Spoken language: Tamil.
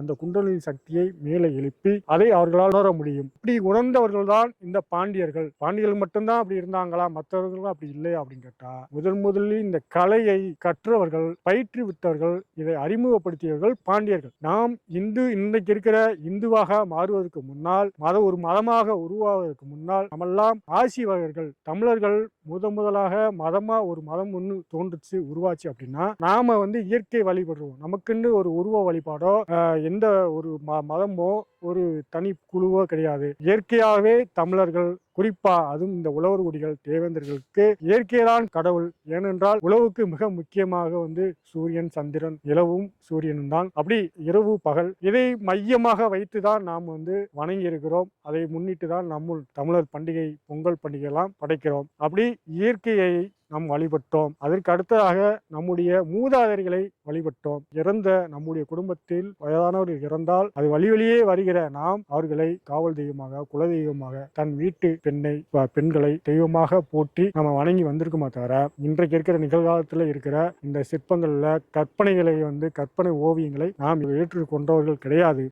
அந்த குண்டலினி சக்தியை மேலே எழுப்பி அதை அவர்களால் உணர முடியும். இப்படி உணர்ந்தவர்கள் தான் இந்த பாண்டியர்கள். பாண்டியர்கள் மட்டும்தான் அப்படி இருந்தாங்களா? மற்றவர்களும் அப்படி இல்லையா அப்படின்னு கேட்டா முதன் முதலில் இந்த கலையை கற்றவர்கள் பயிற்றுவித்தவர்கள் இதை அறிமுகப்படுத்தியவர்கள் பாண்டியர்கள். நாம் இந்து இன்றைக்கு இருக்கிற இந்துவாக மாறுவதற்கு முன்னால் மத ஒரு மதமாக உருவாவதற்கு முன்னால் நம்மெல்லாம் ஆசிவகர்கள் தமிழர்கள் முத முதலாக மதமா ஒரு மதம் ஒன்று தோன்றுச்சு உருவாச்சு அப்படின்னா நாம வந்து இயற்கை வழிபடுறோம் நமக்குன்னு ஒரு உருவ வழிபாடோ எந்த ஒரு ம- மதமோ ஒரு தனி குழுவோ கிடையாது. இயற்கையாகவே தமிழர்கள் குறிப்பா அதுவும் இந்த உழவர் குடிகள் தேவேந்தர்களுக்கு இயற்கைதான் கடவுள். ஏனென்றால் உழவுக்கு மிக முக்கியமாக வந்து சூரியன் சந்திரன் இரவும் சூரியனும் தான். அப்படி இரவு பகல் இதை மையமாக வைத்து தான் நாம் வந்து வணங்கி இருக்கிறோம் அதை முன்னிட்டு தான் நம்ம தமிழர் பண்டிகை பொங்கல் பண்டிகை எல்லாம் படைக்கிறோம். அப்படி இயற்கையை நாம் வழிபட்டோம். அதற்கு அடுத்ததாக நம்முடைய மூதாதையர்களை வழிபட்டோம். இறந்த நம்முடைய குடும்பத்தில் வயதானவர்கள் இறந்தால் அது வழி வழியே வருகிற நாம் அவர்களை காவல் தெய்வமாக குல தெய்வமாக தன் வீட்டு பெண்ணை ப- பெண்களை தெய்வமாக போற்றி நம்ம வணங்கி வந்திருக்குமா தவிர இன்றைக்கு இருக்கிற நிகழ்காலத்தில் இருக்கிற இந்த சிற்பங்களில் கற்பனைகளை வந்து கற்பனை ஓவியங்களை நாம் ஏற்றுக்கொண்டவர்கள் கிடையாது.